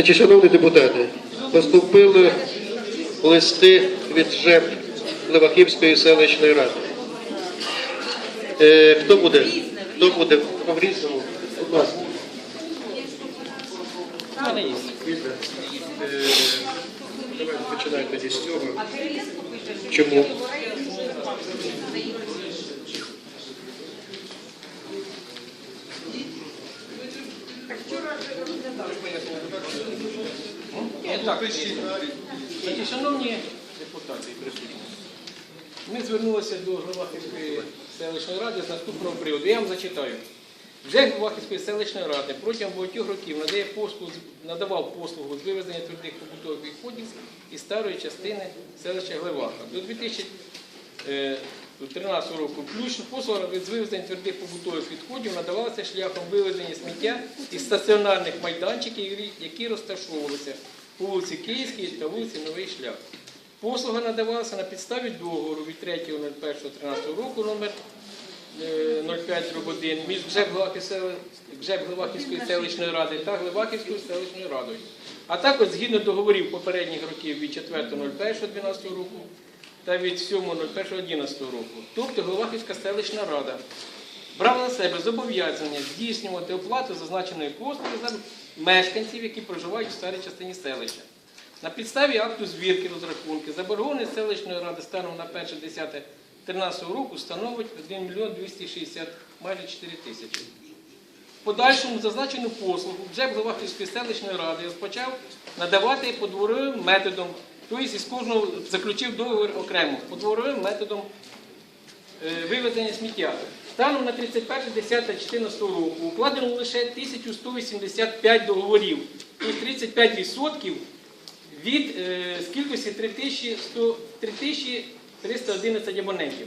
Значить, шановні депутати, поступили листи від ЖЕП Левахівської селищної ради. Е, хто буде? Хто буде в різному? Будь ласка. Е, Давайте починаємо тоді з цього. Чому? Ні, так, Значить, шановні депутати і присутні, ми звернулися до Главахівської селищної ради з наступного приводу. Я вам зачитаю. Вже Главахівської селищної ради протягом багатьох років надає послугу, надавав послугу з вивезення твердих побутових відходів із старої частини селища Глеваха. До 2013 року включно послуга з вивезення твердих побутових відходів надавалася шляхом вивезення сміття із стаціонарних майданчиків, які розташовувалися по вулиці Київській та вулиці Новий Шлях. Послуга надавалася на підставі договору від 3.01.13 року номер е, 05 1 між ГЖЕБ Глевахівської селищної ради та Глевахівською селищною радою. А також згідно договорів попередніх років від 4.01.12 року та від 7.01.11 року. Тобто Глевахівська селищна рада брала на себе зобов'язання здійснювати оплату зазначеної послуги за мешканців, які проживають в старій частині селища. На підставі акту звірки розрахунки заборгованість селищної ради станом на 1.10.13 року становить 1 мільйон 260, майже 4 тисячі. Подальшому зазначену послугу вже Главахівської селищної ради розпочав надавати подворовим методом, тобто із кожного заключив договір окремо, подворовим методом е, вивезення сміття. Станом на 31.10.14 року укладено лише 1185 договорів, тобто 35% від е, з кількості 3100 3311 абонентів.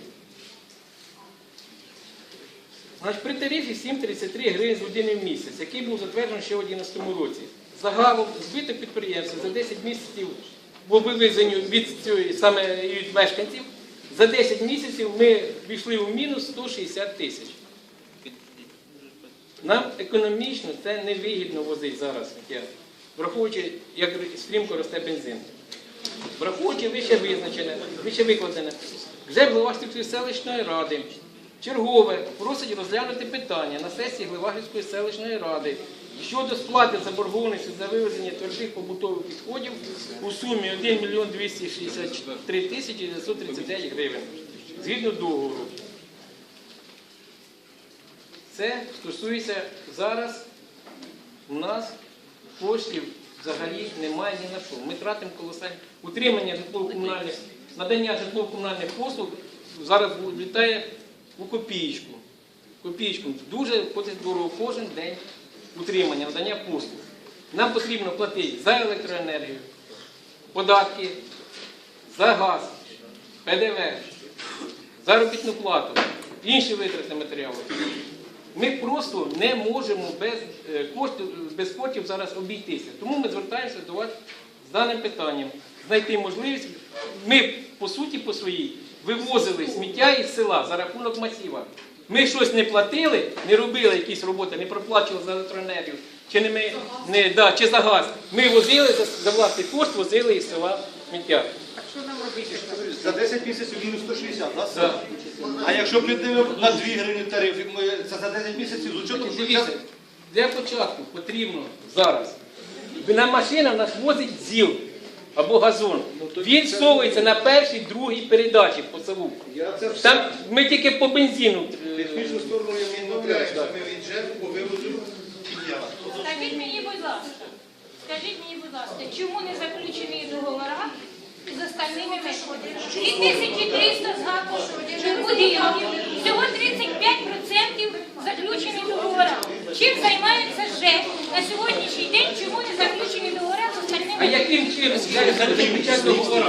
Значить, при тарифі 7,33 гривень з години в місяць, який був затверджений ще в 2011 році. Загалом збиток підприємства за 10 місяців по вивезенню від цієї саме від мешканців. За 10 місяців ми війшли у мінус 160 тисяч. Нам економічно це невигідно возити зараз, сміття, враховуючи, як стрімко росте бензин. Враховуючи вище визначене, вище викладене, вже Главахівської селищної ради чергове просить розглянути питання на сесії Главахівської селищної ради щодо сплати заборгованості за вивезення твердих побутових відходів у сумі 1 мільйон 263 тисячі 939 гривень згідно договору. Це стосується зараз у нас коштів взагалі немає ні на що. Ми тратимо колосальні утримання житлово-комунальних, надання житлово-комунальних послуг зараз літає у копієчку. Копієчку. Дуже ходить дорого кожен день утримання, надання послуг. Нам потрібно платити за електроенергію, податки, за газ, ПДВ, заробітну плату, інші витрати матеріалу. Ми просто не можемо без е, коштів, без коштів зараз обійтися. Тому ми звертаємося до вас з даним питанням. Знайти можливість. Ми, по суті, по своїй, вивозили сміття із села за рахунок масіва. Ми щось не платили, не робили якісь роботи, не проплачували за електроенергію, чи, не ми, не, да, чи за газ. Ми возили за, за власний кошт, возили із села сміття. Що нам робити? За 10 місяців мінус 160, да? Да. А якщо піднімемо на 2 гривні тариф, ми це за 10 місяців з учетом, що Дивіться, для початку потрібно зараз. На машина нас возить ЗІЛ або газон. Він совується на першій, другій передачі по селу. Там ми тільки по бензину. технічну сторону я вивозу підняла. Скажіть мені, будь ласка, скажіть мені, будь ласка, чому не заключені договори з остальними мешканцями? 2300 згадку будинків, всього 35% заключені договори. Чим займається ЖЕК на сьогоднішній день, чому не заключені А яким чином я заключати договори?